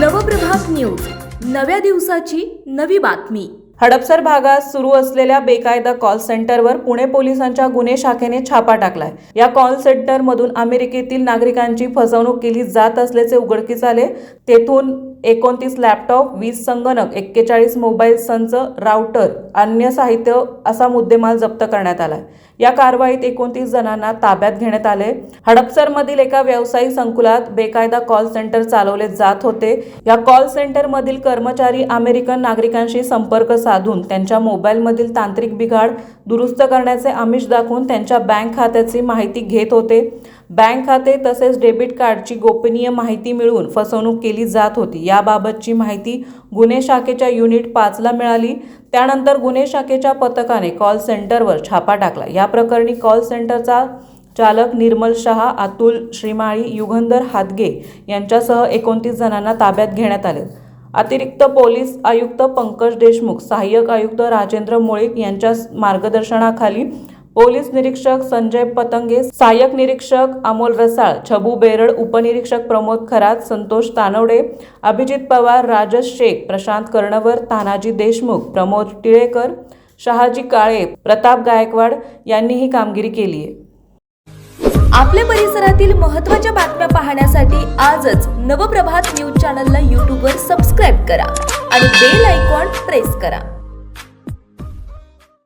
Nav Prabhat news. नव्या दिवसाची नवी बातमी. हडपसर भागात सुरू असलेल्या बेकायदा कॉल सेंटरवर पुणे पोलिसांच्या गुन्हे शाखेने छापा टाकलाय. या कॉल सेंटरमधून अमेरिकेतील नागरिकांची फसवणूक केली जात असल्याचे उघडकीस आले. तेथून एकोणतीस लॅपटॉप वीस संगणक एक्केचाळीस मोबाईल संच राउटर अन्य साहित्य असा मुद्देमाल जप्त करण्यात आला या कारवाईत एकोणतीस जणांना ताब्यात घेण्यात आले. हडपसरमधील एका व्यावसायिक संकुलात बेकायदा कॉल सेंटर चालवले जात होते. या कॉल सेंटरमधील कर्मचारी अमेरिकन नागरिकांशी संपर्क साधून त्यांच्या मोबाईलमधील तांत्रिक बिघाड दुरुस्त करण्याचे आमिष दाखवून त्यांच्या बँक खात्याची माहिती घेत होते. बँक खाते तसेच डेबिट कार्डची गोपनीय माहिती मिळवून फसवणूक केली जात होती. याबाबतची माहिती गुन्हे शाखेच्या युनिट पाचला मिळाली. त्यानंतर गुन्हे शाखेच्या पथकाने कॉल सेंटरवर छापा टाकला. या प्रकरणी कॉल सेंटरचा चालक निर्मल शहा अतुल श्रीमाळी युगंधर हादगे यांच्यासह एकोणतीस जणांना ताब्यात घेण्यात आले. अतिरिक्त पोलीस आयुक्त पंकज देशमुख सहाय्यक आयुक्त राजेंद्र मुळीक यांच्या मार्गदर्शनाखाली पोलीस निरीक्षक संजय पतंगे सहाय्यक निरीक्षक अमोल रसाळ छबू बेरड उपनिरीक्षक प्रमोद खरात संतोष तानवडे अभिजित पवार राजस शेख प्रशांत कर्णवर तानाजी देशमुख प्रमोद टिळेकर शहाजी काळे प्रताप गायकवाड यांनी ही कामगिरी केली आहे. आपल्या परिसरातील महत्त्वाच्या बातम्या पाहण्यासाठी आजच नवप्रभात न्यूज चॅनलला यूट्यूबवर सबस्क्राईब करा आणि बेल आयकॉन प्रेस करा.